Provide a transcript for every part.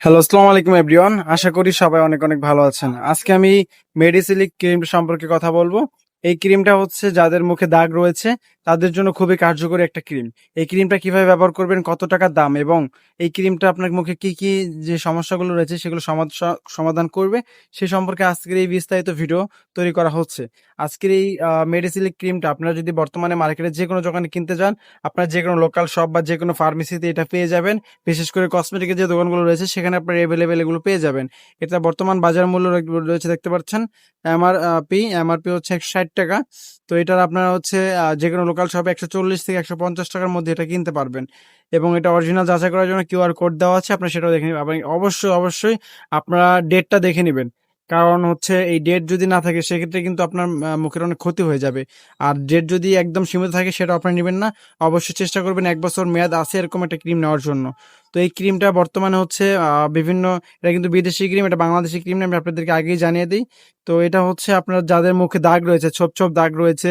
Hello আসসালামু আলাইকুম everyone আশা করি সবাই অনেক অনেক ভালো আছেন। আজকে আমি মেডিসিলিক ক্রিম সম্পর্কে কথা বলব। এই ক্রিমটা হচ্ছে যাদের মুখে দাগ রয়েছে, তাদের জন্য খুবই কার্যকরী একটা ক্রিম। এই ক্রিমটা কীভাবে ব্যবহার করবেন, কত টাকার দাম এবং এই ক্রিমটা আপনার মুখে কি কি যে সমস্যাগুলো রয়েছে সেগুলো সমাধ- সমাধান করবে, সে সম্পর্কে আজকের এই বিস্তারিত ভিডিও তৈরি করা হচ্ছে। আজকের এই মেডিসিলিক ক্রিমটা আপনারা যদি বর্তমানে মার্কেটে যে কোনো দোকানে কিনতে যান, আপনার যে কোনো লোকাল শপ বা যে কোনো ফার্মেসিতে এটা পেয়ে যাবেন। বিশেষ করে কসমেটিকের যে দোকানগুলো রয়েছে, সেখানে আপনার অ্যাভেলেবেল এগুলো পেয়ে যাবেন। এটা বর্তমান বাজার মূল্য রয়েছে, দেখতে পাচ্ছেন এমআর পি হচ্ছে একশো ষাট টাকা। তো এটার আপনারা হচ্ছে যে কোনো লোকাল শপে একশো চল্লিশ থেকে একশো পঞ্চাশ টাকার মধ্যে এটা কিনতে পারবেন। এবং এটা অরিজিনাল যাচাই করার জন্য কিউআর কোড দেওয়া আছে, আপনারা সেটাও দেখে নেবেন। অবশ্যই অবশ্যই আপনারা ডেটটা দেখে নেবেন। কারণ হচ্ছে এই ডেট যদি না থাকে, সেক্ষেত্রে কিন্তু আপনার মুখের অনেক ক্ষতি হয়ে যাবে। আর ডেট যদি একদম সীমিত থাকে সেটা আপনারা নেবেন না। অবশ্যই চেষ্টা করবেন, এক বছর মেয়াদ আছে এরকম একটা ক্রিম নেওয়ার জন্য। তো এই ক্রিমটা বর্তমানে হচ্ছে বিভিন্ন, এটা কিন্তু বিদেশি ক্রিম, এটা বাংলাদেশি ক্রিম আমি আপনাদেরকে আগেই জানিয়ে দিই। তো এটা হচ্ছে আপনার যাদের মুখে দাগ রয়েছে, ছোপ ছোপ দাগ রয়েছে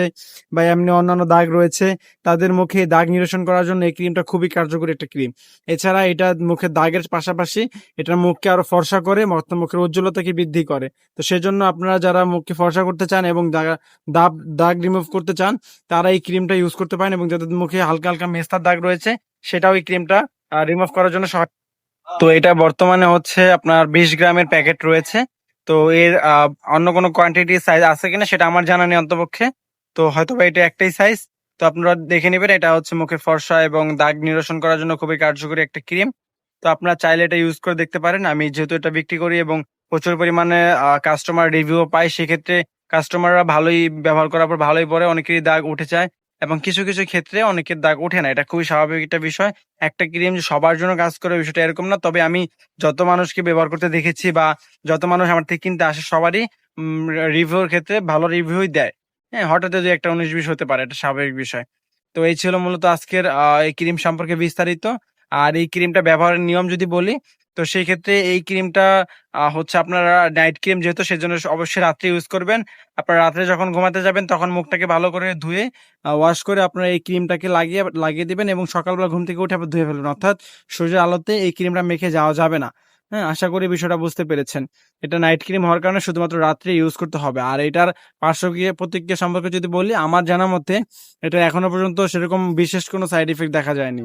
বা এমনি অন্যান্য দাগ রয়েছে, তাদের মুখে দাগ নিরসন করার জন্য এই ক্রিমটা খুবই কার্যকরী একটা ক্রিম। এছাড়া এটা মুখে দাগের পাশাপাশি এটা মুখকে আরও ফর্সা করে মুখের উজ্জ্বলতাকে বৃদ্ধি করে। তো সেজন্য আপনারা যারা মুখকে ফর্সা করতে চান এবং দাগ দাগ রিমুভ করতে চান, তারা এই ক্রিমটা ইউজ করতে পারেন এবং যাদের মুখে হালকা হালকা মেস্তার দাগ রয়েছে, সেটাও এই ক্রিমটা রিমুভ করার জন্য তো এটা বর্তমানে হচ্ছে আপনার বিশ গ্রামের প্যাকেট রয়েছে। তো এর অন্য কোনো কোয়ান্টিটি সাইজ আছে কিনা সেটা আমার জানা নেই অন্তপক্ষে। তো হয়তো বা এটা একটাই সাইজ তো আপনারা দেখে নেবেন, এটা হচ্ছে মুখে ফর্সা এবং দাগ নিরসন করার জন্য খুবই কার্যকরী একটা ক্রিম তো আপনারা চাইলে এটা ইউজ করে দেখতে পারেন। আমি যেহেতু এটা বিক্রি করি এবং প্রচুর পরিমাণে কাস্টমার রিভিউ পাই, সেক্ষেত্রে কাস্টমাররা ভালোই ব্যবহার করার পর ভালোই পরে অনেকেরই দাগ উঠে যায়। এবং কিছু কিছু ক্ষেত্রে অনেকের দাগ ওঠে না। এটা খুবই স্বাভাবিক একটা বিষয়। একটা ক্রিম সবার জন্য কাজ করে বিষয়টা এরকম না। তবে আমি যত মানুষকে ব্যবহার করতে দেখেছি বা যত মানুষ আমার থেকে কিনতে আসে, সবারই রিভিউর ক্ষেত্রে ভালো রিভিউই দেয়। হ্যাঁ হঠাৎ যদি একটা উনিশ, বিশ হতে পারে, এটা স্বাভাবিক বিষয়। তো এই ছিল মূলত আজকের এই ক্রিম সম্পর্কে বিস্তারিত। আর এই ক্রিমটা ব্যবহারের নিয়ম যদি বলি তো সেই ক্ষেত্রে এই ক্রিমটা হচ্ছে আপনারা নাইট ক্রিম যেহেতু সেজন্য অবশ্যই রাত্রে ইউজ করবেন। আপনারা রাত্রে যখন ঘুমাতে যাবেন তখন মুখটাকে ভালো করে ধুয়ে ওয়াশ করে আপনারা এই ক্রিমটাকে লাগিয়ে লাগিয়ে দিবেন এবং সকালবেলা ঘুম থেকে উঠে আবার ধুয়ে ফেলবেন। অর্থাৎ সূর্যের আলোতে এই ক্রিমটা মেখে যাওয়া যাবে না। হ্যাঁ আশা করি বিষয়টা বুঝতে পেরেছেন। এটা নাইট ক্রিম হওয়ার কারণে শুধুমাত্র রাত্রে ইউজ করতে হবে। আর এটার পার্শ্বক্রিয়া প্রতিক্রিয়া সম্পর্কে যদি বলি, আমার জানা মতে এটা এখনও পর্যন্ত সেরকম বিশেষ কোনো সাইড ইফেক্ট দেখা যায়নি।